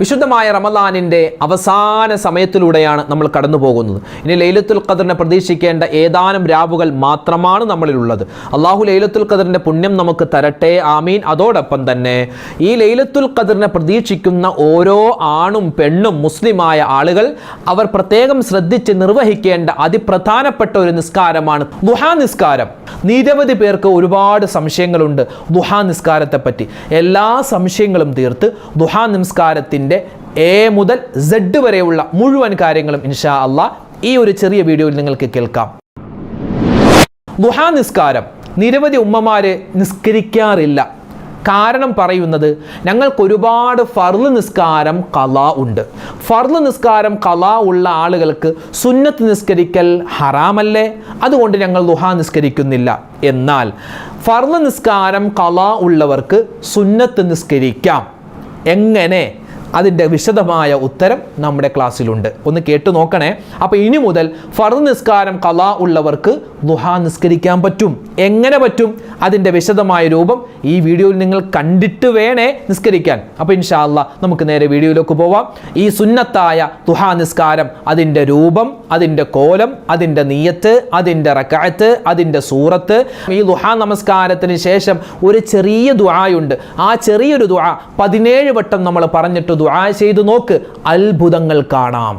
വിശുദ്ധമായ റമദാനിന്റെ അവസാന സമയത്തിലൂടെയാണ് നമ്മൾ കടന്നു പോകുന്നത് ഇനി ലൈലത്തുൽ ഖദറിനെ പ്രതീക്ഷിക്കേണ്ട ഏതാനും രാവുകൾ മാത്രമാണ് നമ്മളിലുള്ളത്. അള്ളാഹു ലൈലത്തുൽ ഖദറിന്റെ പുണ്യം നമുക്ക് തരട്ടെ ആമീൻ. അതോടൊപ്പം തന്നെ ഈ ലൈലത്തുൽ ഖദറിനെ പ്രതീക്ഷിക്കുന്ന ഓരോ ആണും പെണ്ണും മുസ്ലിമായ ആളുകൾ അവർ പ്രത്യേകം ശ്രദ്ധിച്ച് നിർവഹിക്കേണ്ട അതിപ്രധാനപ്പെട്ട ഒരു നിസ്കാരമാണ് ദുഹാ നിസ്കാരം. നിരവധി പേർക്ക് ഒരുപാട് സംശയങ്ങളുണ്ട് ദുഹാ നിസ്കാരത്തെപ്പറ്റി. എല്ലാ സംശയങ്ങളും തീർത്ത് ദുഹാ നിസ്കാരത്തിന്റെ എ മുതൽ സെഡ് വരെയുള്ള മുഴുവൻ കാര്യങ്ങളും ഇൻഷാ അള്ളാ ഈ ഒരു ചെറിയ വീഡിയോയിൽ നിങ്ങൾക്ക് കേൾക്കാം. ദുഹാ നിസ്കാരം നിരവധി ഉമ്മമാര് നിസ്കരിക്കാറില്ല. കാരണം പറയുന്നത് ഞങ്ങൾക്ക് ഒരുപാട് ഫർൾ നിസ്കാരം കല ഉണ്ട്. ഫർൾ നിസ്കാരം കല ഉള്ള ആളുകൾക്ക് സുന്നത്ത് നിസ്കരിക്കൽ ഹറാമല്ലേ? അതുകൊണ്ട് ഞങ്ങൾ ദുഹാ നിസ്കരിക്കുന്നില്ല. എന്നാൽ ഫർൾ നിസ്കാരം കല ഉള്ളവർക്ക് സുന്നത്ത് നിസ്കരിക്കാം. എങ്ങനെ? അതിന്റെ വിശദമായ ഉത്തരം നമ്മുടെ ക്ലാസ്സിലുണ്ട്. ഒന്ന് കേട്ടു നോക്കണേ. അപ്പോൾ ഇനി മുതൽ ഫർദ് നിസ്കാരം കല ഉള്ളവർക്ക് ദുഹാ നിസ്കരിക്കാൻ പറ്റും. എങ്ങനെ പറ്റും? അതിന്റെ വിശദമായ രൂപം ഈ വീഡിയോയിൽ നിങ്ങൾ കണ്ടിട്ട് വേണേ നിസ്കരിക്കാൻ. അപ്പോൾ ഇൻഷാല്ല നമുക്ക് നേരെ വീഡിയോയിലേക്ക് പോവാം. ഈ സുന്നത്തായ ദുഹാ നിസ്കാരം അതിന്റെ രൂപം അതിന്റെ കോലം അതിന്റെ നീയത്ത് അതിന്റെ റക്കായത്ത് അതിന്റെ സൂറത്ത്. ഈ ദുഹാ നമസ്കാരത്തിന് ശേഷം ഒരു ചെറിയ ദുആയുണ്ട്. ആ ചെറിയൊരു ദുആ പതിനേഴ് വട്ടം നമ്മൾ പറഞ്ഞിട്ട് ദുആ ചെയ്തു നോക്ക് അത്ഭുതങ്ങൾ കാണാം.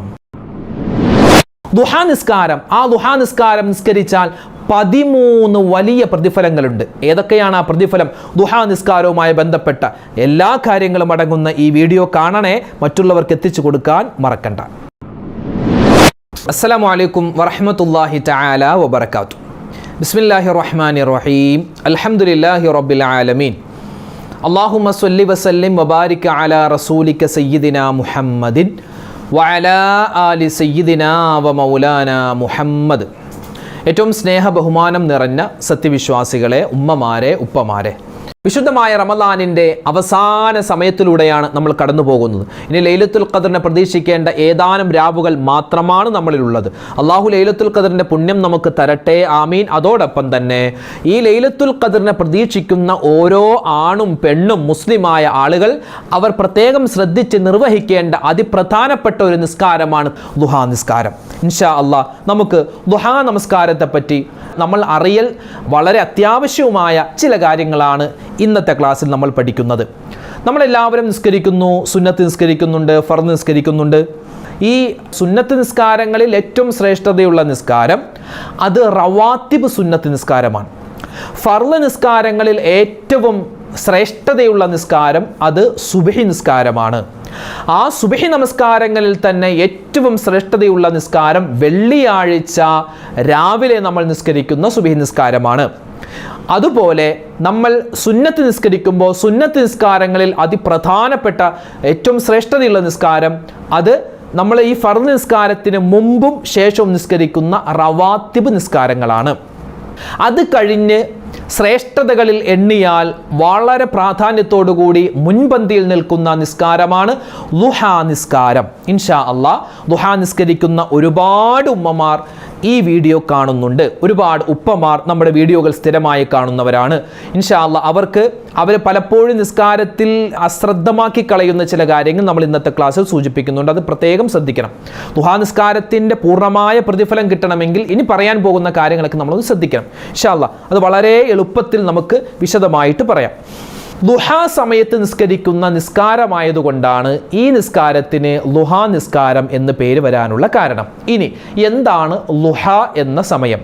ദുഹാ നിസ്കാരം. ആ ദുഹാ നിസ്കാരം നിസ്കരിച്ചാൽ പതിമൂന്ന് വലിയ പ്രതിഫലങ്ങളുണ്ട്. ഏതൊക്കെയാണ് ആ പ്രതിഫലം? ദുഹാ നിസ്കാരവുമായി ബന്ധപ്പെട്ട എല്ലാ കാര്യങ്ങളും അടങ്ങുന്ന ഈ വീഡിയോ കാണണേ. മറ്റുള്ളവർക്ക് എത്തിച്ചു കൊടുക്കാൻ മറക്കണ്ട. അസ്സലാമു അലൈക്കും വറഹ്മത്തുള്ളാഹി തആല വബറകാതുഹു. ബിസ്മില്ലാഹിർ റഹ്മാനിർ റഹീം. അൽഹംദുലില്ലാഹി റബ്ബിൽ ആലമീൻ. അള്ളാഹുമ്മ സ്വല്ലി വസല്ലിം വബാരിക്ക അല റസൂലിക്ക സയ്യിദിന മുഹമ്മദിൻ വഅല ആലി സയ്യിദിന വ മൗലാന മുഹമ്മദ്. ഏറ്റവും സ്നേഹ ബഹുമാനം നിറഞ്ഞ സത്യവിശ്വാസികളെ ഉമ്മമാരെ ഉപ്പമാരെ. വിശുദ്ധമായ റമദാനിന്റെ അവസാന സമയത്തിലൂടെയാണ് നമ്മൾ കടന്നു പോകുന്നത് ഇനി ലൈലത്തുൽ ഖദറിനെ പ്രതീക്ഷിക്കേണ്ട ഏതാനും രാവുകൾ മാത്രമാണ് നമ്മളിലുള്ളത്. അള്ളാഹു ലൈലത്തുൽ ഖദറിന്റെ പുണ്യം നമുക്ക് തരട്ടെ ആമീൻ. അതോടൊപ്പം തന്നെ ഈ ലൈലത്തുൽ ഖദറിനെ പ്രതീക്ഷിക്കുന്ന ഓരോ ആണും പെണ്ണും മുസ്ലിമായ ആളുകൾ അവർ പ്രത്യേകം ശ്രദ്ധിച്ച് നിർവഹിക്കേണ്ട അതിപ്രധാനപ്പെട്ട ഒരു നിസ്കാരമാണ് ദുഹാ നിസ്കാരം. ഇൻഷാ അള്ളാഹ് നമുക്ക് ദുഹാ നമസ്കാരത്തെപ്പറ്റി നമ്മൾ അറിയൽ വളരെ അത്യാവശ്യവുമായ ചില കാര്യങ്ങളാണ് ഇന്നത്തെ ക്ലാസ്സിൽ നമ്മൾ പഠിക്കുന്നത്. നമ്മളെല്ലാവരും നിസ്കരിക്കുന്നു സുന്നത്ത് നിസ്കരിക്കുന്നുണ്ട് ഫർദ് നിസ്കരിക്കുന്നുണ്ട്. ഈ സുന്നത്ത് നിസ്കാരങ്ങളിൽ ഏറ്റവും ശ്രേഷ്ഠതയുള്ള നിസ്കാരം അത് റവാത്തിബ് സുന്നത്ത് നിസ്കാരമാണ്. ഫർൾ നിസ്കാരങ്ങളിൽ ഏറ്റവും ശ്രേഷ്ഠതയുള്ള നിസ്കാരം അത് സുബഹി നിസ്കാരമാണ്. ആ സുബഹി നമസ്കാരങ്ങളിൽ തന്നെ ഏറ്റവും ശ്രേഷ്ഠതയുള്ള നിസ്കാരം വെള്ളിയാഴ്ച രാവിലെ നമ്മൾ നിസ്കരിക്കുന്ന സുബഹി നിസ്കാരമാണ്. അതുപോലെ നമ്മൾ സുന്നത്ത് നിസ്കരിക്കുമ്പോൾ സുന്നത്ത് നിസ്കാരങ്ങളിൽ അതിപ്രധാനപ്പെട്ട ഏറ്റവും ശ്രേഷ്ഠതയുള്ള നിസ്കാരം അത് നമ്മൾ ഈ ഫർദ് നിസ്കാരത്തിന് മുമ്പും ശേഷവും നിസ്കരിക്കുന്ന റവാത്തിബ് നിസ്കാരങ്ങളാണ്. അത് കഴിഞ്ഞ് ശ്രേഷ്ഠതകളിൽ എണ്ണിയാൽ വളരെ പ്രാധാന്യത്തോടുകൂടി മുൻപന്തിയിൽ നിൽക്കുന്ന നിസ്കാരമാണ് ലുഹാ നിസ്കാരം. ഇൻഷാ അള്ളാ ലുഹാ നിസ്കരിക്കുന്ന ഒരുപാട് ഉമ്മമാർ ഈ വീഡിയോ കാണുന്നുണ്ട്. ഒരുപാട് ഉപ്പമാർ നമ്മുടെ വീഡിയോകൾ സ്ഥിരമായി കാണുന്നവരാണ്. ഇൻഷാല്ല അവർക്ക് അവർ പലപ്പോഴും നിസ്കാരത്തിൽ അശ്രദ്ധമാക്കി കളയുന്ന ചില കാര്യങ്ങൾ നമ്മൾ ഇന്നത്തെ ക്ലാസ്സിൽ സൂചിപ്പിക്കുന്നുണ്ട്. അത് പ്രത്യേകം ശ്രദ്ധിക്കണം. ദുഹാ നിസ്കാരത്തിന്റെ പൂർണമായ പ്രതിഫലം കിട്ടണമെങ്കിൽ ഇനി പറയാൻ പോകുന്ന കാര്യങ്ങളൊക്കെ നമ്മളൊന്ന് ശ്രദ്ധിക്കണം. ഇൻഷാല്ല അത് വളരെ എളുപ്പത്തിൽ നമുക്ക് വിശദമായിട്ട് പറയാം. ലുഹാ സമയത്ത് നിസ്കരിക്കുന്ന നിസ്കാരമായതുകൊണ്ടാണ് ഈ നിസ്കാരത്തിന് ലുഹാ നിസ്കാരം എന്ന് പേര് വരാനുള്ള കാരണം. ഇനി എന്താണ് ലുഹ എന്ന സമയം?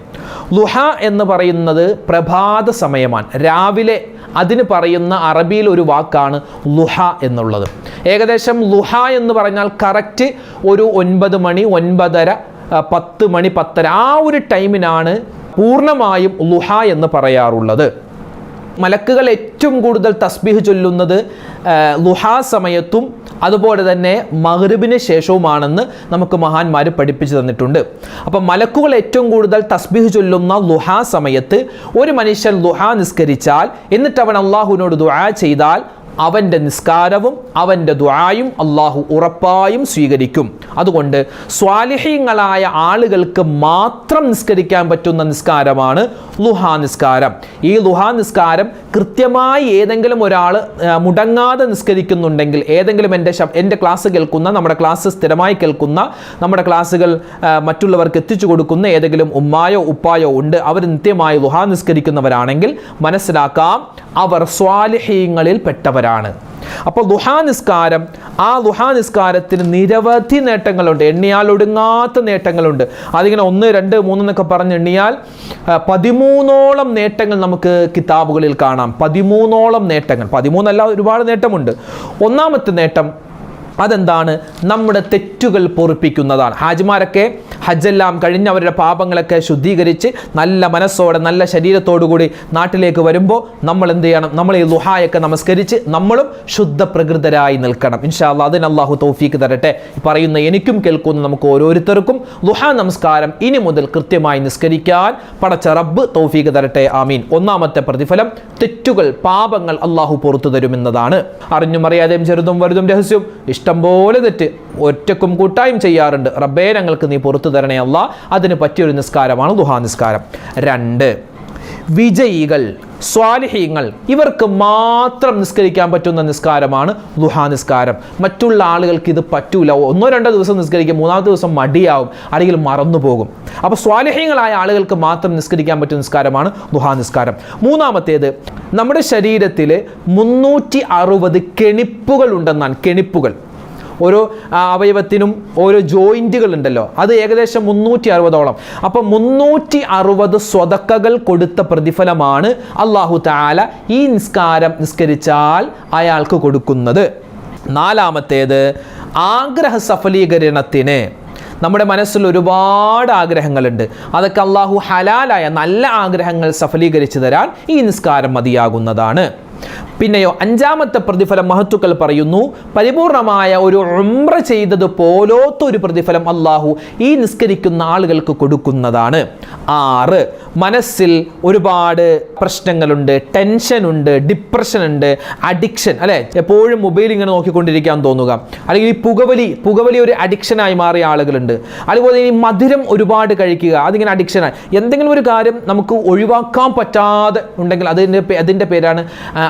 ലുഹ എന്ന് പറയുന്നത് പ്രഭാത സമയമാണ്. രാവിലെ അതിന് പറയുന്ന അറബിയിൽ ഒരു വാക്കാണ് ലുഹ എന്നുള്ളത്. ഏകദേശം ലുഹ എന്ന് പറഞ്ഞാൽ കറക്റ്റ് ഒരു ഒൻപത് മണി ഒൻപതര പത്ത് മണി പത്തര ആ ഒരു ടൈമിനാണ് പൂർണമായും ലുഹ എന്ന് പറയാറുള്ളത്. മലക്കുകൾ ഏറ്റവും കൂടുതൽ തസ്ബീഹ് ചൊല്ലുന്നത് ലുഹാ സമയത്തും അതുപോലെ തന്നെ മഹ്റിബിന് ശേഷവുമാണെന്ന് നമുക്ക് മഹാന്മാർ പഠിപ്പിച്ചു തന്നിട്ടുണ്ട്. അപ്പം മലക്കുകൾ ഏറ്റവും കൂടുതൽ തസ്ബീഹ് ചൊല്ലുന്ന ലുഹാ സമയത്ത് ഒരു മനുഷ്യൻ ലുഹാ നിസ്കരിച്ചാൽ എന്നിട്ട് അവൻ അള്ളാഹുവിനോട് ദുആ ചെയ്താൽ അവന്റെ നിസ്കാരവും അവന്റെ ദുആയും അള്ളാഹു ഉറപ്പായും സ്വീകരിക്കും. അതുകൊണ്ട് സ്വാലിഹ്യങ്ങളായ ആളുകൾക്ക് മാത്രം നിസ്കരിക്കാൻ പറ്റുന്ന നിസ്കാരമാണ് ലുഹാ നിസ്കാരം. ഈ ലുഹാ നിസ്കാരം കൃത്യമായി ഏതെങ്കിലും ഒരാൾ മുടങ്ങാതെ നിസ്കരിക്കുന്നുണ്ടെങ്കിൽ ഏതെങ്കിലും എന്റെ എന്റെ ക്ലാസ് കേൾക്കുന്ന നമ്മുടെ ക്ലാസ് സ്ഥിരമായി കേൾക്കുന്ന നമ്മുടെ ക്ലാസ്സുകൾ മറ്റുള്ളവർക്ക് എത്തിച്ചു കൊടുക്കുന്ന ഏതെങ്കിലും ഉമ്മായോ ഉപ്പായോ ഉണ്ട് അവർ നിത്യമായി ലുഹാ നിസ്കരിക്കുന്നവരാണെങ്കിൽ മനസ്സിലാക്കാം അവർ സ്വാലിഹ്യങ്ങളിൽ പെട്ടവരാണ്. അപ്പോൾ ലുഹാ നിസ്കാരം ആ ലുഹാ നിസ്കാരത്തിന് നിരവധി നേട്ടങ്ങളുണ്ട്. എണ്ണിയാൽ ഒടുങ്ങാത്ത നേട്ടങ്ങളുണ്ട്. അതിങ്ങനെ ഒന്ന് രണ്ട് മൂന്ന് എന്നൊക്കെ പറഞ്ഞ് എണ്ണിയാൽ പതിമൂന്നോളം നേട്ടങ്ങൾ നമുക്ക് കിതാബുകളിൽ കാണാം. പതിമൂന്നോളം നേട്ടങ്ങൾ. പതിമൂന്നല്ല ഒരുപാട് നേട്ടമുണ്ട്. ഒന്നാമത്തെ നേട്ടം അതെന്താണ്? നമ്മുടെ തെറ്റുകൾ പൊറിപ്പിക്കുന്നതാണ്. ഹാജിമാരൊക്കെ ഹജ്ജെല്ലാം കഴിഞ്ഞ് അവരുടെ പാപങ്ങളൊക്കെ ശുദ്ധീകരിച്ച് നല്ല മനസ്സോടെ നല്ല ശരീരത്തോടു കൂടി നാട്ടിലേക്ക് വരുമ്പോൾ നമ്മൾ എന്ത് ചെയ്യണം? നമ്മൾ ഈ ലുഹായൊക്കെ നമസ്കരിച്ച് നമ്മളും ശുദ്ധ പ്രകൃതരായി നിൽക്കണം. ഇൻഷാല്ല അതിന് അള്ളാഹു തൗഫീക്ക് തരട്ടെ. പറയുന്ന എനിക്കും കേൾക്കുന്ന നമുക്ക് ഓരോരുത്തർക്കും ലുഹാ നമസ്കാരം ഇനി മുതൽ കൃത്യമായി നിസ്കരിക്കാൻ പടച്ച റബ്ബ് തൗഫീക്ക് തരട്ടെ. ആമീൻ. ഒന്നാമത്തെ പ്രതിഫലം തെറ്റുകൾ പാപങ്ങൾ അള്ളാഹു പുറത്തു തരുമെന്നതാണ്. അറിഞ്ഞും അറിയാതെയും ചെറുതും വലുതും രഹസ്യവും ഇഷ്ടംപോലെ തെറ്റ് ഒറ്റക്കും കൂട്ടായും ചെയ്യാറുണ്ട്. റബ്ബേ ഞങ്ങൾക്ക് നീ പുറത്തു തരണേ അല്ല. അതിന് പറ്റിയൊരു നിസ്കാരമാണ് ദുഹാ നിസ്കാരം. രണ്ട് വിജയികൾ സ്വാലിഹീങ്ങൾ ഇവർക്ക് മാത്രം നിസ്കരിക്കാൻ പറ്റുന്ന നിസ്കാരമാണ് ദുഹാ നിസ്കാരം. മറ്റുള്ള ആളുകൾക്ക് ഇത് പറ്റൂല. ഒന്നോ രണ്ടോ ദിവസം നിസ്കരിക്കും മൂന്നാമത്തെ ദിവസം മടിയാവും അല്ലെങ്കിൽ മറന്നു പോകും. അപ്പോൾ സ്വാലിഹീങ്ങളായ ആളുകൾക്ക് മാത്രം നിസ്കരിക്കാൻ പറ്റുന്ന നിസ്കാരമാണ് ദുഹാ നിസ്കാരം. മൂന്നാമത്തേത് നമ്മുടെ ശരീരത്തിൽ മുന്നൂറ്റി അറുപത് കെണിപ്പുകൾ ഉണ്ടെന്നാണ് കെണിപ്പുകൾ. ഓരോ അവയവത്തിനും ഓരോ ജോയിന്റുകൾ ഉണ്ടല്ലോ അത് ഏകദേശം മുന്നൂറ്റി അറുപതോളം അപ്പം മുന്നൂറ്റി അറുപത് സ്വതക്കകൾ കൊടുത്ത പ്രതിഫലമാണ് അള്ളാഹു താല ഈ നിസ്കാരം നിസ്കരിച്ചാൽ അയാൾക്ക് കൊടുക്കുന്നത്. നാലാമത്തേത് ആഗ്രഹ സഫലീകരണത്തിന്. നമ്മുടെ മനസ്സിൽ ഒരുപാട് ആഗ്രഹങ്ങളുണ്ട്. അതൊക്കെ അള്ളാഹു ഹലാലായ നല്ല ആഗ്രഹങ്ങൾ സഫലീകരിച്ചു തരാൻ ഈ നിസ്കാരം മതിയാകുന്നതാണ്. പിന്നെയോ അഞ്ചാമത്തെ പ്രതിഫലം മഹത്തുക്കൾ പറയുന്നു പരിപൂർണമായ ഒരു ഉംറ ചെയ്തത് പോലോത്ത ഒരു പ്രതിഫലം അള്ളാഹു ഈ നിസ്കരിക്കുന്ന ആളുകൾക്ക് കൊടുക്കുന്നതാണ്. ആറ് മനസ്സിൽ ഒരുപാട് പ്രശ്നങ്ങളുണ്ട് ടെൻഷൻ ഉണ്ട് ഡിപ്രഷൻ ഉണ്ട് അഡിക്ഷൻ അല്ലെ? എപ്പോഴും മൊബൈൽ ഇങ്ങനെ നോക്കിക്കൊണ്ടിരിക്കാൻ തോന്നുക. അല്ലെങ്കിൽ ഈ പുകവലി പുകവലി ഒരു അഡിക്ഷനായി മാറിയ ആളുകളുണ്ട്. അതുപോലെ ഈ മധുരം ഒരുപാട് കഴിക്കുക അതിങ്ങനെ അഡിക്ഷനായി. എന്തെങ്കിലും ഒരു കാര്യം നമുക്ക് ഒഴിവാക്കാൻ പറ്റാതെ ഉണ്ടെങ്കിൽ അതിന്റെ അതിന്റെ പേരാണ്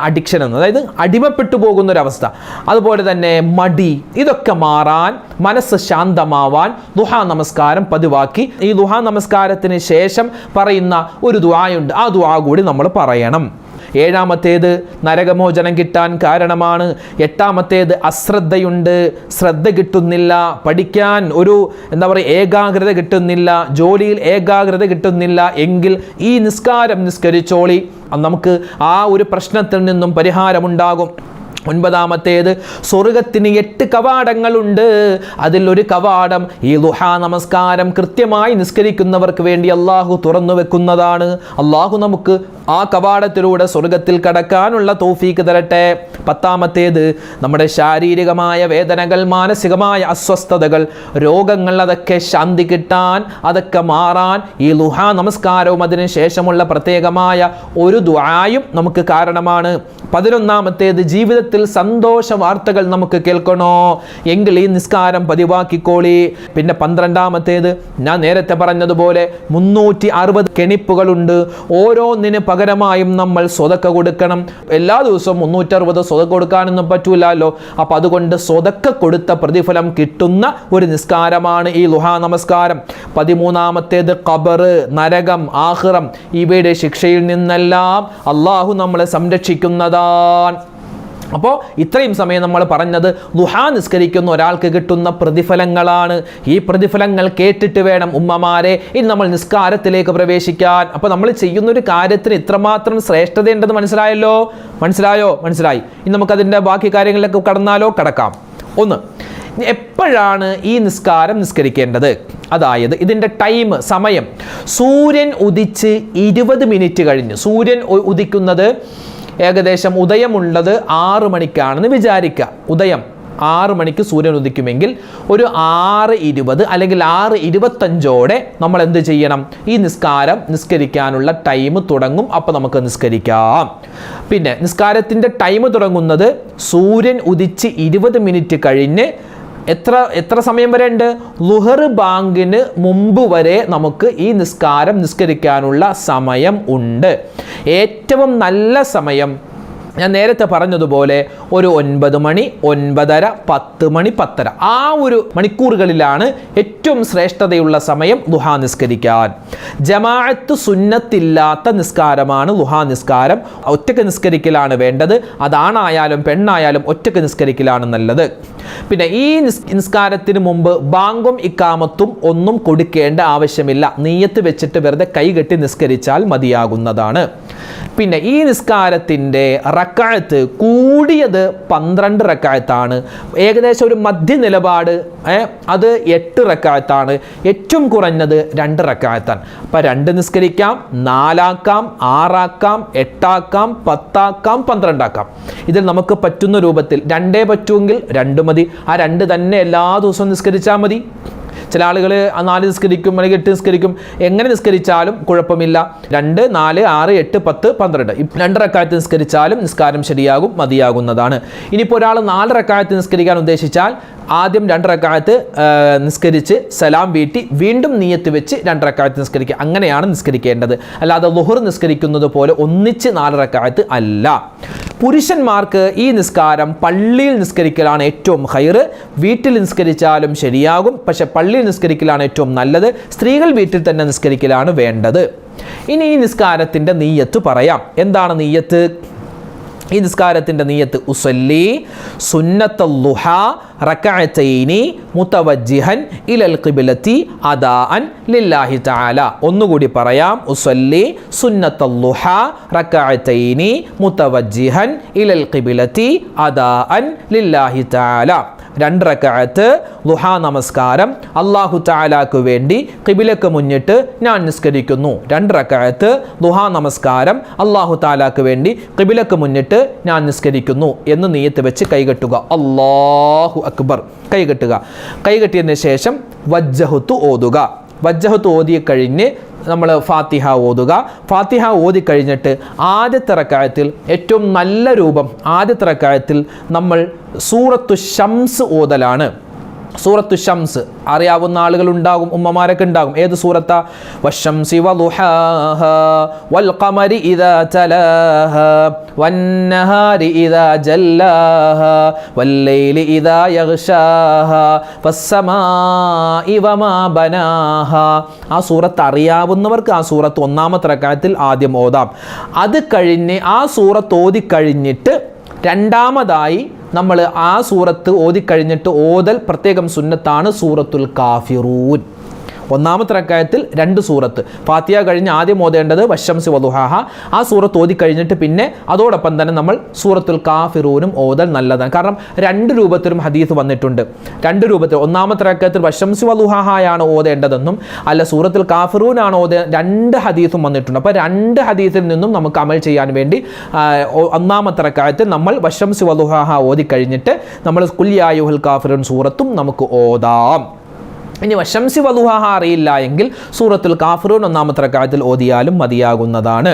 അഡിക്ഷൻ എന്ന്. അതായത് അടിമപ്പെട്ടു പോകുന്ന ഒരു അവസ്ഥ അതുപോലെ തന്നെ മടി ഇതൊക്കെ മാറാൻ മനസ്സ് ശാന്തമാവാൻ ദുഹാ നമസ്കാരം പതിവാക്കി. ഈ ദുഹാ നമസ്കാരത്തിന് ശേഷം പറയുന്ന ഒരു ദുആയുണ്ട്. ആ ദുആ കൂടി നമ്മൾ പറയണം. ഏഴാമത്തേത് നരകമോചനം കിട്ടാൻ കാരണമാണ്. എട്ടാമത്തേത് അശ്രദ്ധയുണ്ട്. ശ്രദ്ധ കിട്ടുന്നില്ല. പഠിക്കാൻ ഒരു എന്താ പറയുക ഏകാഗ്രത കിട്ടുന്നില്ല. ജോലിയിൽ ഏകാഗ്രത കിട്ടുന്നില്ല. എങ്കിൽ ഈ നിസ്കാരം നിസ്കരിച്ചോളി. നമുക്ക് ആ ഒരു പ്രശ്നത്തിൽ നിന്നും പരിഹാരമുണ്ടാകും. ഒൻപതാമത്തേത് സ്വർഗത്തിന് എട്ട് കവാടങ്ങളുണ്ട്. അതിൽ ഒരു കവാടം ഈ ലുഹാ നമസ്കാരം കൃത്യമായി നിസ്കരിക്കുന്നവർക്ക് വേണ്ടി അള്ളാഹു തുറന്നു വെക്കുന്നതാണ്. അള്ളാഹു നമുക്ക് ആ കവാടത്തിലൂടെ സ്വർഗത്തിൽ കടക്കാനുള്ള തോഫീക്ക് തരട്ടെ. പത്താമത്തേത് നമ്മുടെ ശാരീരികമായ വേദനകൾ മാനസികമായ അസ്വസ്ഥതകൾ രോഗങ്ങൾ അതൊക്കെ ശാന്തി കിട്ടാൻ അതൊക്കെ മാറാൻ ഈ ലുഹാ നമസ്കാരവും അതിന് ശേഷമുള്ള പ്രത്യേകമായ ഒരു ദ്വായും നമുക്ക് കാരണമാണ്. പതിനൊന്നാമത്തേത് ജീവിതത്തിൽ സന്തോഷ വാർത്തകൾ നമുക്ക് കേൾക്കണോ? എങ്കിൽ ഈ നിസ്കാരം പതിവാക്കിക്കോളി. പിന്നെ പന്ത്രണ്ടാമത്തേത് ഞാൻ നേരത്തെ പറഞ്ഞതുപോലെ മുന്നൂറ്റി അറുപത് കെണിപ്പുകളുണ്ട്. ഓരോന്നിന് പകരമായും നമ്മൾ സ്വതക്ക കൊടുക്കണം. എല്ലാ ദിവസവും മുന്നൂറ്ററുപത് സ്വതക്ക കൊടുക്കാനൊന്നും പറ്റൂലല്ലോ. അപ്പം അതുകൊണ്ട് സ്വതക്ക കൊടുത്ത പ്രതിഫലം കിട്ടുന്ന ഒരു നിസ്കാരമാണ് ഈ ലുഹാ നമസ്കാരം. പതിമൂന്നാമത്തേത് ഖബറ് നരകം ആഹ്റം. ഇവയുടെ ശിക്ഷയിൽ നിന്നെല്ലാം അള്ളാഹു നമ്മളെ സംരക്ഷിക്കുന്നതാണ്. അപ്പോൾ ഇത്രയും സമയം നമ്മൾ പറഞ്ഞത് ദുഹാ നിസ്കരിക്കുന്ന ഒരാൾക്ക് കിട്ടുന്ന പ്രതിഫലങ്ങളാണ്. ഈ പ്രതിഫലങ്ങൾ കേട്ടിട്ട് വേണം ഉമ്മമാരെ ഇനി നമ്മൾ നിസ്കാരത്തിലേക്ക് പ്രവേശിക്കാൻ. അപ്പോൾ നമ്മൾ ചെയ്യുന്ന ഒരു കാര്യത്തിന് ഇത്രമാത്രം ശ്രേഷ്ഠതയുണ്ടെന്ന് മനസ്സിലായല്ലോ? മനസ്സിലായോ? മനസ്സിലായി. ഇനി നമുക്കതിന്റെ ബാക്കി കാര്യങ്ങളിലേക്ക് കടന്നാലോ? കടക്കാം. ഒന്ന് എപ്പോഴാണ് ഈ നിസ്കാരം നിസ്കരിക്കേണ്ടത്? അതായത് ഇതിന്റെ ടൈം സമയം. സൂര്യൻ ഉദിച്ച് ഇരുപത് മിനിറ്റ് കഴിഞ്ഞ്. സൂര്യൻ ഉദിക്കുന്നത് ഏകദേശം ഉദയമുള്ളത് ആറ് മണിക്കാണെന്ന് വിചാരിക്കുക. ഉദയം ആറ് മണിക്ക് സൂര്യൻ ഉദിക്കുമെങ്കിൽ ഒരു ആറ് ഇരുപത് അല്ലെങ്കിൽ ആറ് ഇരുപത്തഞ്ചോടെ നമ്മൾ എന്ത് ചെയ്യണം? ഈ നിസ്കാരം നിസ്കരിക്കാനുള്ള ടൈം തുടങ്ങും. അപ്പോൾ നമുക്ക് നിസ്കരിക്കാം. പിന്നെ നിസ്കാരത്തിന്റെ ടൈം തുടങ്ങുന്നത് സൂര്യൻ ഉദിച്ച് ഇരുപത് മിനിറ്റ് കഴിഞ്ഞ് എത്ര എത്ര സമയം വരെ ഉണ്ട്? ലുഹർ ബാങ്കിന് മുമ്പ് വരെ നമുക്ക് ഈ നിസ്കാരം നിസ്കരിക്കാനുള്ള സമയം ഉണ്ട്. ഏറ്റവും നല്ല സമയം ഞാൻ നേരത്തെ പറഞ്ഞതുപോലെ ഒരു ഒൻപത് മണി ഒൻപതര പത്ത് മണി പത്തര. ആ ഒരു മണിക്കൂറുകളിലാണ് ഏറ്റവും ശ്രേഷ്ഠതയുള്ള സമയം ദുഹാ നിസ്കരിക്കാൻ. ജമാഅത്ത് സുന്നത്തില്ലാത്ത നിസ്കാരമാണ് ദുഹാ നിസ്കാരം. ഒറ്റയ്ക്ക് നിസ്കരിക്കലാണ് വേണ്ടത്. അതാണായാലും പെണ്ണായാലും ഒറ്റയ്ക്ക് നിസ്കരിക്കലാണ് നല്ലത്. പിന്നെ ഈ നിസ്കാരത്തിന് മുമ്പ് ബാങ്കും ഇക്കാമത്തും ഒന്നും കൊടുക്കേണ്ട ആവശ്യമില്ല. നീയത്ത് വെച്ചിട്ട് വെറുതെ കൈകെട്ടി നിസ്കരിച്ചാൽ മതിയാകുന്നതാണ്. പിന്നെ ഈ നിസ്കാരത്തിന്റെ റക്കായത്ത് കൂടിയത് പന്ത്രണ്ട് റക്കായത്താണ്. ഏകദേശം ഒരു മധ്യ നിലപാട് അത് എട്ട് റക്കായത്താണ്. ഏറ്റവും കുറഞ്ഞത് രണ്ട് റക്കായത്താണ്. അപ്പം രണ്ട് നിസ്കരിക്കാം നാലാക്കാം ആറാക്കാം എട്ടാക്കാം പത്താക്കാം പന്ത്രണ്ടാക്കാം. ഇതിൽ നമുക്ക് പറ്റുന്ന രൂപത്തിൽ രണ്ടേ പറ്റുമെങ്കിൽ രണ്ട് മതി. ആ രണ്ട് തന്നെ എല്ലാ ദിവസവും നിസ്കരിച്ചാൽ മതി. ചില ആളുകൾ നാല് നിസ്കരിക്കും അല്ലെങ്കിൽ എട്ട് നിസ്കരിക്കും. എങ്ങനെ നിസ്കരിച്ചാലും കുഴപ്പമില്ല. രണ്ട് നാല് ആറ് എട്ട് പത്ത് പന്ത്രണ്ട്. ഈ രണ്ട് റക്കായത്ത് നിസ്കരിച്ചാലും നിസ്കാരം ശരിയാകും മതിയാകുന്നതാണ്. ഇനിയിപ്പോൾ ഒരാൾ നാല് റക്കായത്ത് നിസ്കരിക്കാൻ ഉദ്ദേശിച്ചാൽ ആദ്യം രണ്ട് നിസ്കരിച്ച് സലാം വീട്ടി വീണ്ടും നീയത്ത് വെച്ച് രണ്ട് നിസ്കരിക്കുക. അങ്ങനെയാണ് നിസ്കരിക്കേണ്ടത്. അല്ലാതെ ലുഹർ നിസ്കരിക്കുന്നത് പോലെ ഒന്നിച്ച് നാല് അല്ല. പുരുഷന്മാർക്ക് ഈ നിസ്കാരം പള്ളിയിൽ നിസ്കരിക്കലാണ് ഏറ്റവും ഹൈറ്. വീട്ടിൽ നിസ്കരിച്ചാലും ശരിയാകും. പക്ഷെ പള്ളിയിൽ നിസ്കരിക്കലാണ് ഏറ്റവും നല്ലത്. സ്ത്രീകൾ വീട്ടിൽ തന്നെ നിസ്കരിക്കലാണ് വേണ്ടത്. ഇനി ഈ നിസ്കാരത്തിന്റെ നീയത്ത് പറയാം. എന്താണ് നീയത്ത്? ഈ നിസ്കാരത്തിന്റെ നീയത്ത് ഉസല്ലി സുന്നത്തുഹ റക്കഅത്തൈനി മുത്തവജ്ജിഹൻ ഇലൽ ഖിബ്ലത്തി അദാഅൻ ലില്ലാഹി തആല. ഒന്നുകൂടി പറയാം ഉസല്ലി സുന്നത്തുഹ റക്കഅത്തൈനി മുത്തവജ്ജിഹൻ ഇലൽ ഖിബ്ലത്തി അദാഅൻ ലില്ലാഹി തആല. രണ്ട് റക്കാത്ത് ലുഹാ നമസ്കാരം അള്ളാഹു താലാക്ക് വേണ്ടി കിബിലക്ക് മുന്നിട്ട് ഞാൻ നിസ്കരിക്കുന്നു. രണ്ട് റക്കാത്ത് ലുഹാ നമസ്കാരം അള്ളാഹു താലാക്ക് വേണ്ടി കിബിലക്ക് മുന്നിട്ട് ഞാൻ നിസ്കരിക്കുന്നു എന്ന് നീയത്ത് വെച്ച് കൈകെട്ടുക. അള്ളാഹു അക്ബർ. കൈകെട്ടുക. കൈകെട്ടിയതിന് ശേഷം വജ്ജഹുത്ത് ഓതുക. വജ്ജഹത്ത് ഓതിക്കഴിഞ്ഞ് നമ്മൾ ഫാത്തിഹ ഓതുക. ഫാത്തിഹ ഓതി കഴിഞ്ഞിട്ട് ആദ്യത്തെ റക്കായത്തിൽ ഏറ്റവും നല്ല രൂപം ആദ്യത്തെ റക്കായത്തിൽ നമ്മൾ സൂറത്തു ഷംസ് ഓതലാണ്. സൂറത്തു ഷംസ് അറിയാവുന്ന ആളുകൾ ഉണ്ടാകും ഉമ്മമാരൊക്കെ ഉണ്ടാകും. ഏത് സൂറത്താ? വൽ ഖമരി ഇദാ വന്നഹാരി ഇദാ വല്ലൈലി ഇദാ ആ സൂറത്ത് അറിയാവുന്നവർക്ക് ആ സൂറത്ത് ഒന്നാമത്തെ റക്കാത്തിൽ ആദ്യം ഓതാം. അത് കഴിഞ്ഞ് ആ സൂറത്ത് ഓതി കഴിഞ്ഞിട്ട് രണ്ടാമതായി നമ്മൾ ആ സൂറത്ത് ഓതിക്കഴിഞ്ഞിട്ട് ഓതൽ പ്രത്യേകം സുന്നത്താണ് സൂറത്തുൽ കാഫിറൂൻ. ഒന്നാമത്തെ റക്കായത്തിൽ രണ്ട് സൂറത്ത്. ഫാത്തിയ കഴിഞ്ഞ് ആദ്യം ഓതേണ്ടത് വശംസി വധുഹാഹ ആ സൂറത്ത് ഓതി കഴിഞ്ഞിട്ട് പിന്നെ അതോടൊപ്പം തന്നെ നമ്മൾ സൂറത്തുൽ കാഫിറൂനും ഓതൽ നല്ലതാണ്. കാരണം രണ്ട് രൂപത്തിലും ഹദീസ് വന്നിട്ടുണ്ട്. രണ്ട് രൂപത്തിൽ ഒന്നാമത്തെ റക്കായത്തിൽ വശംസി വധുഹാഹയാണ് ഓതേണ്ടതെന്നും അല്ല സൂറത്തുൽ കാഫിറൂനാണ് ഓതേ രണ്ട് ഹദീസും വന്നിട്ടുണ്ട്. അപ്പോൾ രണ്ട് ഹദീസിൽ നിന്നും നമുക്ക് അമൽ ചെയ്യാൻ വേണ്ടി ഒന്നാമത്തെ റക്കായത്തിൽ നമ്മൾ വശംസി വധുഹാഹ ഓതി കഴിഞ്ഞിട്ട് നമ്മൾ കുല്യായുഹുൽ കാഫിറൂൻ സൂറത്തും നമുക്ക് ഓതാം. ഇനി വശംസി വധുഹാഹ അറിയില്ല എങ്കിൽ സൂറത്തുൽ കാഫിറൂൻ ഒന്നാമത്തെ റക്കായത്തിൽ ഓതിയാലും മതിയാകുന്നതാണ്.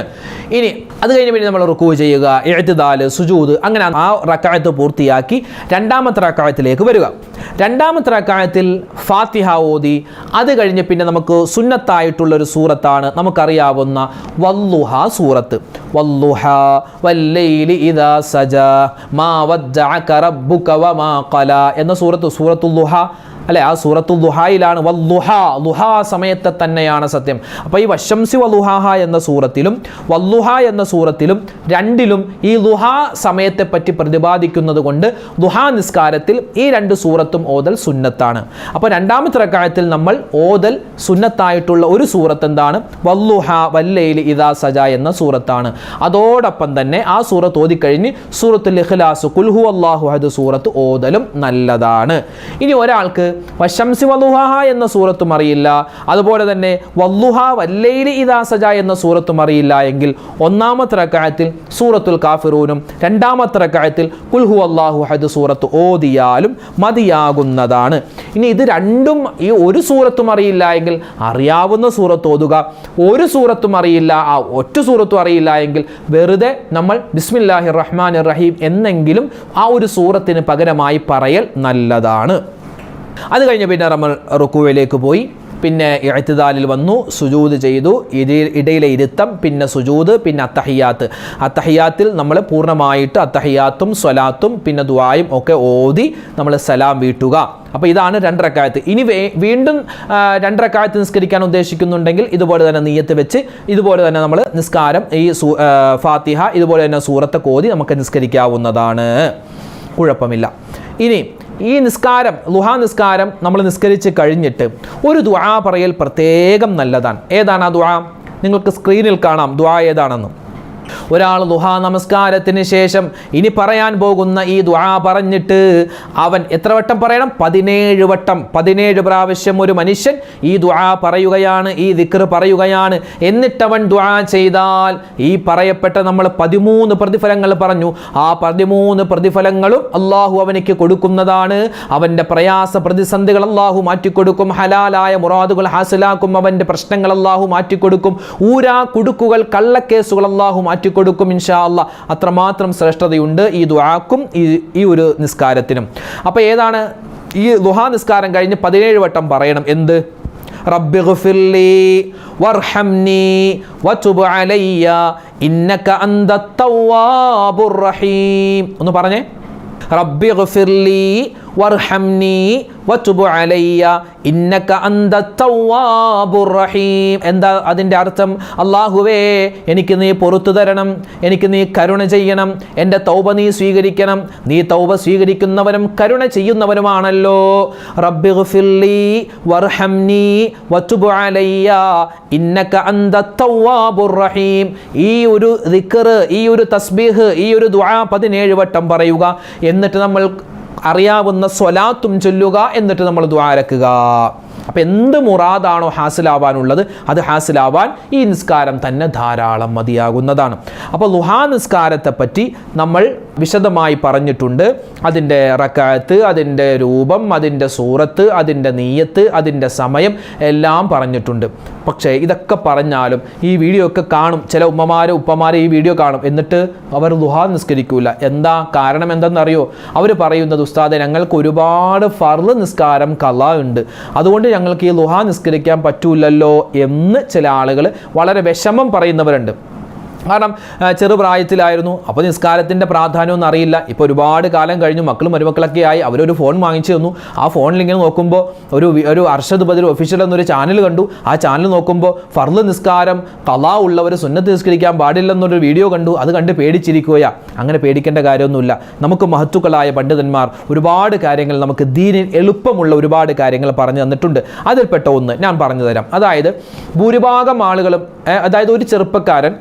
ഇനി അത് കഴിഞ്ഞ് പിന്നെ നമ്മൾ റുക്കൂ ചെയ്യുക എഴുത്തുദാൽ സുജൂത് അങ്ങനെ ആ റക്കായത്ത് പൂർത്തിയാക്കി രണ്ടാമത്തെ റക്കായത്തിലേക്ക് വരിക. രണ്ടാമത്തെ റക്കായത്തിൽ ഫാത്തിഹ ഓതി അത് കഴിഞ്ഞ് പിന്നെ നമുക്ക് സുന്നത്തായിട്ടുള്ളൊരു സൂറത്താണ് നമുക്കറിയാവുന്ന വല്ലുഹ സൂറത്ത്. വല്ലുഹ വല്ലൈലി ഇദാ സജ മാ വദ്ദഅക റബ്ബുക വമാ ഖല എന്ന സൂറത്ത് സൂറത്തുൽ അല്ലെ? ആ സൂറത്തു ദുഹായിലാണ്. വല്ലുഹ ലുഹ സമയത്തെ തന്നെയാണ് സത്യം. അപ്പോൾ ഈ വശംസി വലുഹാഹ എന്ന സൂറത്തിലും വല്ലുഹ എന്ന സൂറത്തിലും രണ്ടിലും ഈ ലുഹ സമയത്തെ പറ്റി പ്രതിപാദിക്കുന്നത് കൊണ്ട് ദുഹാ നിസ്കാരത്തിൽ ഈ രണ്ട് സൂറത്തും ഓതൽ സുന്നത്താണ്. അപ്പോൾ രണ്ടാമത്തെ റക്കായത്തിൽ നമ്മൾ ഓതൽ സുന്നത്തായിട്ടുള്ള ഒരു സൂറത്ത് എന്താണ് വല്ലുഹ വല്ലയിൽ ഇദാ സജ എന്ന സൂറത്താണ്. അതോടൊപ്പം തന്നെ ആ സൂറത്ത് ഓതിക്കഴിഞ്ഞ് സൂറത്തുൽ ഇഖ്ലാസ് കുൽഹു അള്ളാഹു അഹദ് സൂറത്ത് ഓതലും നല്ലതാണ്. ഇനി ഒരാൾക്ക് വശംസി വലുഹാഹ എന്ന സൂറത്തും അറിയില്ല. അതുപോലെ തന്നെ വല്ലുഹ വല്ലൈലി ഇദാ സജ എന്ന സൂറത്തും അറിയില്ല എങ്കിൽ ഒന്നാമത്തെ റക്കായത്തിൽ സൂറത്തുൽ കാഫിറൂനും രണ്ടാമത്തെ റക്കായത്തിൽ കുൽഹു അള്ളാഹു ഹദ് സൂറത്ത് ഓതിയാലും മതിയാകുന്നതാണ്. ഇനി ഇത് രണ്ടും ഈ ഒരു സൂറത്തും അറിയില്ല എങ്കിൽ അറിയാവുന്ന സൂറത്ത് ഓതുക. ഒരു സൂറത്തും അറിയില്ല ആ ഒറ്റ സൂറത്തും അറിയില്ല എങ്കിൽ വെറുതെ നമ്മൾ ബിസ്മില്ലാഹി റഹ്മാൻ റഹീം എന്നെങ്കിലും ആ ഒരു സൂറത്തിന് പകരമായി പറയൽ നല്ലതാണ്. അത് കഴിഞ്ഞ് പിന്നെ നമ്മൾ റുക്കുവയിലേക്ക് പോയി. പിന്നെ എഴുത്തുദാലിൽ വന്നു സുജൂത് ചെയ്തു. ഇടയിലെ ഇരുത്തം പിന്നെ സുജൂത് പിന്നെ അത്തഹിയാത്ത്. അത്തഹിയാത്തിൽ നമ്മൾ പൂർണമായിട്ട് അത്തഹിയാത്തും സ്വലാത്തും പിന്നെ ദുആയും ഒക്കെ ഓതി നമ്മൾ സലാം വീട്ടുക. അപ്പോൾ ഇതാണ് രണ്ടരക്കാലത്ത് ഇനി വേ വീണ്ടും രണ്ടരക്കായത്ത് നിസ്കരിക്കാൻ ഉദ്ദേശിക്കുന്നുണ്ടെങ്കിൽ ഇതുപോലെ തന്നെ നീയത്ത് വെച്ച് ഇതുപോലെ തന്നെ നമ്മൾ നിസ്കാരം ഈ ഫാത്തിഹ ഇതുപോലെ തന്നെ സൂറത്തെ കോതി നമുക്ക് നിസ്കരിക്കാവുന്നതാണ്. കുഴപ്പമില്ല. ഇനി ഈ നിസ്കാരം ലുഹാ നിസ്കാരം നമ്മൾ നിസ്കരിച്ച് കഴിഞ്ഞിട്ട് ഒരു ദുആ പറയൽ പ്രത്യേകം നല്ലതാണ്. ഏതാണ് ആ ദുആ? നിങ്ങൾക്ക് സ്ക്രീനിൽ കാണാം. ദുആ ഏതാണെന്ന്. ഒരാൾ ദുഹാ നമസ്കാരത്തിന് ശേഷം ഇനി പറയാൻ പോകുന്ന ഈ ദുആ പറഞ്ഞിട്ട് അവൻ എത്ര വട്ടം പറയണം? പതിനേഴ് വട്ടം. പതിനേഴ് പ്രാവശ്യം ഒരു മനുഷ്യൻ ഈ ദുആ പറയുകയാണ് ഈ ദിക്ർ പറയുകയാണ്. എന്നിട്ടവൻ ദുആ ചെയ്താൽ ഈ പറയപ്പെട്ട നമ്മൾ പതിമൂന്ന് പ്രതിഫലങ്ങൾ പറഞ്ഞു. ആ പതിമൂന്ന് പ്രതിഫലങ്ങളും അള്ളാഹു അവനിക്ക് കൊടുക്കുന്നതാണ്. അവന്റെ പ്രയാസ പ്രതിസന്ധികൾ അള്ളാഹു മാറ്റിക്കൊടുക്കും. ഹലാലായ മുറാദുകൾ ഹാസിലാക്കും. അവന്റെ പ്രശ്നങ്ങൾ അള്ളാഹു മാറ്റിക്കൊടുക്കും. ഊരാ കുടുക്കുകൾ കള്ളക്കേസുകൾ അള്ളാഹു മാറ്റിക്കൊടുക്കും ഇൻഷാ അല്ല. അത്രമാത്രം ശ്രേഷ്ഠതയുണ്ട് ഈ ദുആക്കും ഈ ഈ ഒരു നിസ്കാരത്തിനും. അപ്പോൾ ഏതാണ്? ഈ ദുഹാ നിസ്കാരം കഴിഞ്ഞ് പതിനേഴ് വട്ടം പറയണം. എന്ത്? വതുബ് ഇന്നക റഹീം. ഒന്ന് പറഞ്ഞേ. റബ്ബി വർഹംനി റഹീം. എന്താ അതിന്റെ അർത്ഥം? അള്ളാഹുവേ എനിക്ക് നീ പൊറത്തു തരണം എനിക്ക് നീ കരുണ ചെയ്യണം എന്റെ തൗബ നീ സ്വീകരിക്കണം. നീ തൗബ സ്വീകരിക്കുന്നവനും കരുണ ചെയ്യുന്നവനുമാണല്ലോ. റഹീം. ഈ ഒരു ഈ ഒരു തസ്ബീഹ് ഈ ഒരു ദ്വാ പതിനേഴ് വട്ടം പറയുക. എന്നിട്ട് നമ്മൾ അറിയാവുന്ന സ്വലാത്തും ചൊല്ലുക എന്നിട്ട് നമ്മൾ ദ്വാരക്കുക അപ്പം എന്ത് മുറാദാണോ ഹാസിലാവാനുള്ളത് അത് ഹാസിലാവാൻ ഈ നിസ്കാരം തന്നെ ധാരാളം മതിയാകുന്നതാണ്. അപ്പോൾ ലുഹാ നിസ്കാരത്തെ പറ്റി നമ്മൾ വിശദമായി പറഞ്ഞിട്ടുണ്ട്. അതിന്റെ റക്കാത്ത് അതിന്റെ രൂപം അതിന്റെ സൂറത്ത് അതിന്റെ നീയത്ത് അതിന്റെ സമയം എല്ലാം പറഞ്ഞിട്ടുണ്ട്. പക്ഷേ ഇതൊക്കെ പറഞ്ഞാലും ഈ വീഡിയോ ഒക്കെ കാണും. ചില ഉമ്മമാരും ഉപ്പമാരും ഈ വീഡിയോ കാണും. എന്നിട്ട് അവർ ലുഹാ നിസ്കരിക്കൂല. എന്താ കാരണം എന്തെന്നറിയോ? അവർ പറയുന്നത് ഉസ്താദെ ഞങ്ങൾക്ക് ഒരുപാട് ഫർൾ നിസ്കാരം കല ഉണ്ട്. അതുകൊണ്ട് ഞങ്ങൾക്ക് ഈ ലുഹ നിസ്കരിക്കാൻ പറ്റൂലല്ലോ എന്ന് ചില ആളുകൾ വളരെ വിഷമം പറയുന്നവരുണ്ട്. കാരണം ചെറുപ്രായത്തിലായിരുന്നു. അപ്പോൾ നിസ്കാരത്തിന്റെ പ്രാധാന്യമൊന്നും അറിയില്ല. ഇപ്പോൾ ഒരുപാട് കാലം കഴിഞ്ഞു. മക്കളും മരുമക്കളൊക്കെ ആയി അവരൊരു ഫോൺ വാങ്ങിച്ചു തന്നു. ആ ഫോണിൽ ഇങ്ങനെ നോക്കുമ്പോൾ ഒരു ഒരു അർഷദ് ബദൽ ഒഫീഷ്യൽ എന്നൊരു ചാനൽ കണ്ടു. ആ ചാനൽ നോക്കുമ്പോൾ ഫർൾ നിസ്കാരം കലാ ഉള്ളവർ സുന്നത്ത് നിസ്കരിക്കാൻ പാടില്ലെന്നൊരു വീഡിയോ കണ്ടു. അത് കണ്ട് പേടിച്ചിരിക്കുകയാ. അങ്ങനെ പേടിക്കേണ്ട കാര്യമൊന്നുമില്ല. നമുക്ക് മഹത്തുക്കളായ പണ്ഡിതന്മാർ ഒരുപാട് കാര്യങ്ങൾ നമുക്ക് ദീനിൽ എളുപ്പമുള്ള ഒരുപാട് കാര്യങ്ങൾ പറഞ്ഞു തന്നിട്ടുണ്ട്. അതിൽപ്പെട്ട ഒന്ന് ഞാൻ പറഞ്ഞു തരാം. അതായത് ഭൂരിഭാഗം ആളുകളും അതായത് ഒരു ചെറുപ്പക്കാരൻ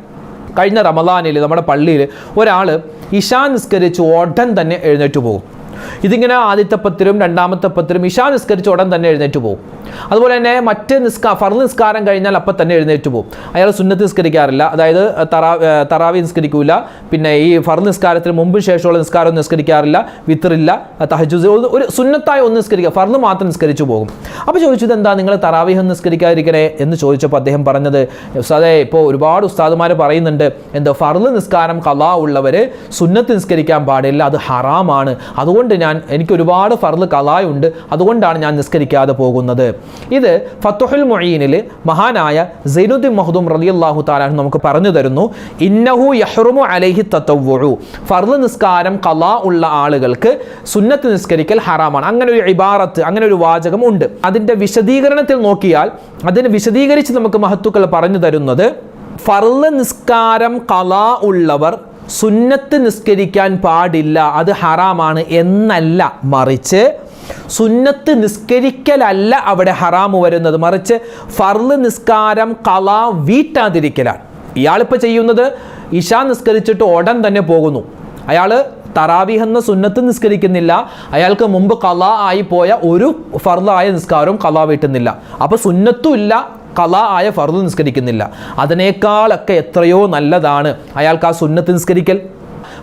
കഴിഞ്ഞ റമദാനിൽ നമ്മുടെ പള്ളിയിൽ ഒരാൾ ഇഷാ നിസ്കരിച്ച് ഉടൻ തന്നെ എഴുന്നേറ്റ് പോകും. ഇതിങ്ങനെ ആദ്യത്തെ പത്തിലും രണ്ടാമത്തെ പത്തിലും ഇഷാ നിസ്കരിച്ച ഉടൻ തന്നെ എഴുന്നേറ്റ് പോകും അതുപോലെ തന്നെ മറ്റ് നിസ്കാ ഫർ നിസ്കാരം കഴിഞ്ഞാൽ അപ്പം തന്നെ എഴുന്നേറ്റ് പോകും അയാൾ സുന്നത്ത് നിസ്കരിക്കാറില്ല. അതായത് തറാ തറാവി നിസ്കരിക്കൂല. പിന്നെ ഈ ഫർ നിസ്കാരത്തിന് മുമ്പ് ശേഷമുള്ള നിസ്കാരം നിസ്കരിക്കാറില്ല. വിത്തറില്ല തഹജുസ് ഒരു സുന്നത്തായി ഒന്ന് നിസ്കരിക്കുക ഫർന്ന് മാത്രം നിസ്കരിച്ചു പോകും. അപ്പോൾ ചോദിച്ചത് എന്താ? നിങ്ങൾ തറാവിഹം നിസ്കരിക്കാതിരിക്കണേ എന്ന് ചോദിച്ചപ്പോൾ അദ്ദേഹം പറഞ്ഞത് ഉസ്താദേ ഇപ്പോൾ ഒരുപാട് ഉസ്താദുമാർ പറയുന്നുണ്ട് എന്തോ ഫർൾ നിസ്കാരം കലാ ഉള്ളവർ സുന്നത്ത് നിസ്കരിക്കാൻ പാടില്ല അത് ഹറാമാണ്. അതുകൊണ്ട് ഞാൻ എനിക്ക് ഒരുപാട് ഫർദ് കലായുണ്ട്. അതുകൊണ്ടാണ് ഞാൻ നിസ്കരിക്കാതെ പോകുന്നത്. ഇത് ഫത്തുഹുൽ മൊയ്യനിൽ മഹാനായ സൈനുദ്ദീൻ മഹദൂം റളിയല്ലാഹു താലാഹു നമുക്ക് പറഞ്ഞു തരുന്നു. ഇന്നഹു യഹ്റുമു അലൈഹി തത്തവ്വുഉ ഫർദ് നിസ്കാരം കലാ ഉള്ള ആളുകൾക്ക് സുന്നത്ത് നിസ്കരിക്കൽ ഹറാമാണ്. അങ്ങനെ ഒരു ഇബാറത്ത് അങ്ങനെ ഒരു വാചകം ഉണ്ട്. അതിന്റെ വിശദീകരണത്തിൽ നോക്കിയാൽ അതിന് വിശദീകരിച്ച് നമുക്ക് മഹത്തുക്കൾ പറഞ്ഞു തരുന്നത് ഫർൾ നിസ്കാരം കലാ ഉള്ളവർ സുന്നത്ത് നിസ്കരിക്കാൻ പാടില്ല അത് ഹറാമാണ് എന്നല്ല. മറിച്ച് സുന്നത്ത് നിസ്കരിക്കലല്ല അവിടെ ഹറാമ് വരുന്നത്. മറിച്ച് ഫർൾ നിസ്കാരം കലാ വീട്ടാതിരിക്കലാണ്. ഇയാളിപ്പോൾ ചെയ്യുന്നത് ഇഷ നിസ്കരിച്ചിട്ട് ഉടൻ തന്നെ പോകുന്നു. അയാൾ തറാവിഹ് എന്ന സുന്നത്ത് നിസ്കരിക്കുന്നില്ല. അയാൾക്ക് മുമ്പ് കലാ ആയി പോയ ഒരു ഫർദായ നിസ്കാരവും കലാ വീട്ടുന്നില്ല. അപ്പോൾ സുന്നത്തും ഇല്ല കല ആയ ഫർദ് നിസ്കരിക്കുന്നില്ല. അതിനേക്കാളൊക്കെ എത്രയോ നല്ലതാണ് അയാൾക്ക് ആ സുന്നത്ത് നിസ്കരിക്കൽ.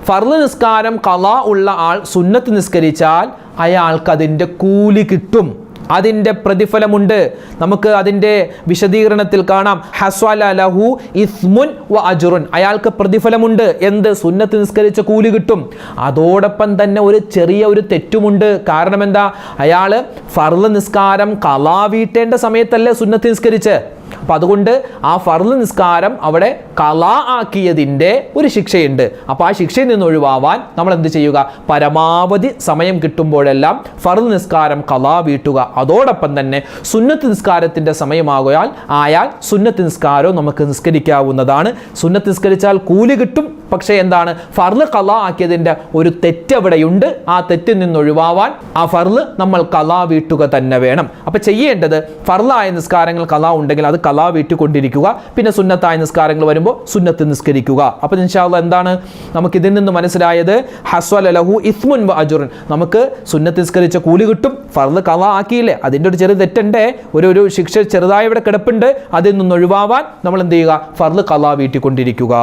ഫർദ് നിസ്കാരം കല ഉള്ള ആൾ സുന്നത്ത് നിസ്കരിച്ചാൽ അയാൾക്ക് അതിന്റെ കൂലി കിട്ടും. അതിന്റെ പ്രതിഫലമുണ്ട്. നമുക്ക് അതിന്റെ വിശദീകരണത്തിൽ കാണാം. ഹസ്വല ലഹു ഇസ്മുൻ വ അജുറുൻ. അയാൾക്ക് പ്രതിഫലമുണ്ട്. എന്ത്? സുന്നത്ത് നിസ്കരിച്ച കൂലി കിട്ടും. അതോടൊപ്പം തന്നെ ഒരു ചെറിയ ഒരു തെറ്റുമുണ്ട്. കാരണം എന്താ? അയാൾ ഫർൾ നിസ്കാരം കലാ വീട്ടേണ്ട സമയത്തല്ലേ സുന്നത്ത് നിസ്കരിച്ച്? അപ്പം അതുകൊണ്ട് ആ ഫർൾ നിസ്കാരം അവിടെ കലാ ആക്കിയതിന്റെ ഒരു ശിക്ഷയുണ്ട്. അപ്പോൾ ആ ശിക്ഷയിൽ നിന്ന് ഒഴിവാവാൻ നമ്മൾ എന്ത് ചെയ്യുക? പരമാവധി സമയം കിട്ടുമ്പോഴെല്ലാം ഫർൾ നിസ്കാരം കലാ വീട്ടുക. അതോടൊപ്പം തന്നെ സുന്നത്ത് നിസ്കാരത്തിന്റെ സമയമാകയാൽ ആയാൽ സുന്നത്ത് നിസ്കാരവും നമുക്ക് നിസ്കരിക്കാവുന്നതാണ്. സുന്നത്ത് നിസ്കരിച്ചാൽ കൂലി കിട്ടും. പക്ഷേ എന്താണ്? ഫർൾ കലാ ആക്കിയതിന്റെ ഒരു തെറ്റ് അവിടെയുണ്ട്. ആ തെറ്റിൽ നിന്ന് ഒഴിവാവാൻ ആ ഫർൾ നമ്മൾ കലാ വീട്ടുക തന്നെ വേണം. അപ്പം ചെയ്യേണ്ടത് ഫർളായ നിസ്കാരങ്ങൾ കലാ ഉണ്ടെങ്കിൽ അത് കലാ വീട്ടിക്കൊണ്ടിരിക്കുക. പിന്നെ സുന്നത്തായ നിസ്കാരങ്ങൾ വരുമ്പോൾ സുന്നത്ത് നിസ്കരിക്കുക. അപ്പം ഇൻഷാല്ല എന്താണ് നമുക്ക് ഇതിൽ നിന്ന് മനസ്സിലായത്? ഹസ്വൽ ലഹു ഇസ്മുൻ വ അജുറൻ. നമുക്ക് സുന്നത്ത് നിസ്കരിച്ച കൂലി കിട്ടും. ഫർൾ കല ആക്കിയില്ലേ? അതിന്റെ ഒരു ചെറിയ തെറ്റണ്ടേ. ഒരു ഒരു ശിക്ഷ ചെറുതായി ഇവിടെ കിടപ്പുണ്ട്. അതിൽ നിന്ന് ഒഴിവാവാൻ നമ്മൾ എന്ത് ചെയ്യുക? ഫർൾ കലാ വീട്ടിക്കൊണ്ടിരിക്കുക.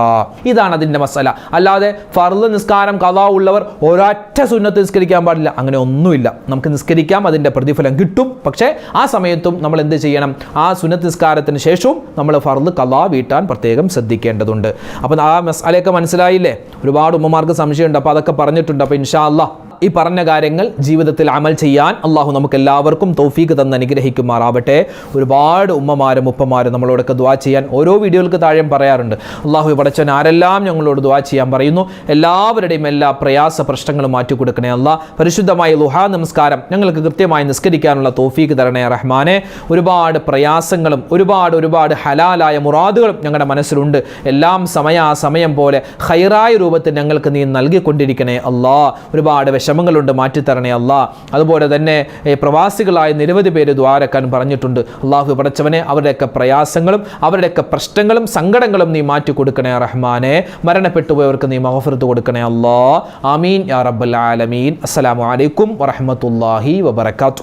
ഇതാണ് അതിന്റെ മസല. അല്ലാതെ ഫർൾ നിസ്കാരം കലാ ഉള്ളവർ ഒരൊറ്റ സുന്നത്ത് നിസ്കരിക്കാൻ പാടില്ല. അങ്ങനെ ഒന്നുമില്ല. നമുക്ക് നിസ്കരിക്കാം. അതിന്റെ പ്രതിഫലം കിട്ടും. പക്ഷേ ആ സമയത്തും നമ്മൾ എന്ത് ചെയ്യണം? ആ സുന്നത്ത് നിസ്കാരത്തിന് ശേഷവും നമ്മൾ ഫർദ് കലാ വീട്ടാൻ പ്രത്യേകം ശ്രദ്ധിക്കേണ്ടതുണ്ട്. അപ്പോൾ ആ മസാലയൊക്കെ മനസ്സിലായില്ലേ? ഒരുപാട് ഉമ്മമാർക്ക് സംശയമുണ്ട്. അപ്പോൾ അതൊക്കെ പറഞ്ഞിട്ടുണ്ട്. അപ്പോൾ ഇൻഷാ അല്ലാ ഈ പറഞ്ഞ കാര്യങ്ങൾ ജീവിതത്തിൽ അമൽ ചെയ്യാൻ അള്ളാഹു നമുക്ക് എല്ലാവർക്കും തോഫീക്ക് തന്ന് അനുഗ്രഹിക്കുമാറാവട്ടെ. ഒരുപാട് ഉമ്മമാരും ഉപ്പമാരും നമ്മളോടൊക്കെ ദ്വാ ചെയ്യാൻ ഓരോ വീഡിയോകൾക്ക് താഴെയും പറയാറുണ്ട്. അള്ളാഹു പടച്ചൻ ആരെല്ലാം ഞങ്ങളോട് ദ്വാ ചെയ്യാൻ പറയുന്നു. എല്ലാവരുടെയും എല്ലാ പ്രയാസ പ്രശ്നങ്ങളും മാറ്റി കൊടുക്കണേ അല്ല പരിശുദ്ധമായ ലുഹാ നമസ്കാരം ഞങ്ങൾക്ക് കൃത്യമായി നിസ്കരിക്കാനുള്ള തോഫീക്ക് തരണേ റഹ്മാനെ. ഒരുപാട് പ്രയാസങ്ങളും ഒരുപാട് ഒരുപാട് ഹലാലായ മുറാദുകളും ഞങ്ങളുടെ മനസ്സിലുണ്ട്. എല്ലാം സമയാസമയം പോലെ ഹൈറായ രൂപത്തിൽ ഞങ്ങൾക്ക് നീ നൽകിക്കൊണ്ടിരിക്കണേ അല്ലാ ഒരുപാട് വിഷമങ്ങളുണ്ട് മാറ്റിത്തരണേ അല്ലാ. അതുപോലെ തന്നെ പ്രവാസികളായ നിരവധി പേര് ദ്വാരക്കാൻ പറഞ്ഞിട്ടുണ്ട്. അള്ളാഹു പടച്ചവനെ അവരുടെയൊക്കെ പ്രയാസങ്ങളും അവരുടെയൊക്കെ പ്രശ്നങ്ങളും സങ്കടങ്ങളും നീ മാറ്റി കൊടുക്കണേ റഹ്മാനെ. മരണപ്പെട്ടു പോയവർക്ക് നീ മഹഫർത്ത് കൊടുക്കണേ അല്ലാ. ആമീൻ യാ റബ്ബൽ ആലമീൻ. അസ്സലാമു അലൈക്കും വറഹ്മത്തുള്ളാഹി വബറകാതുഹു.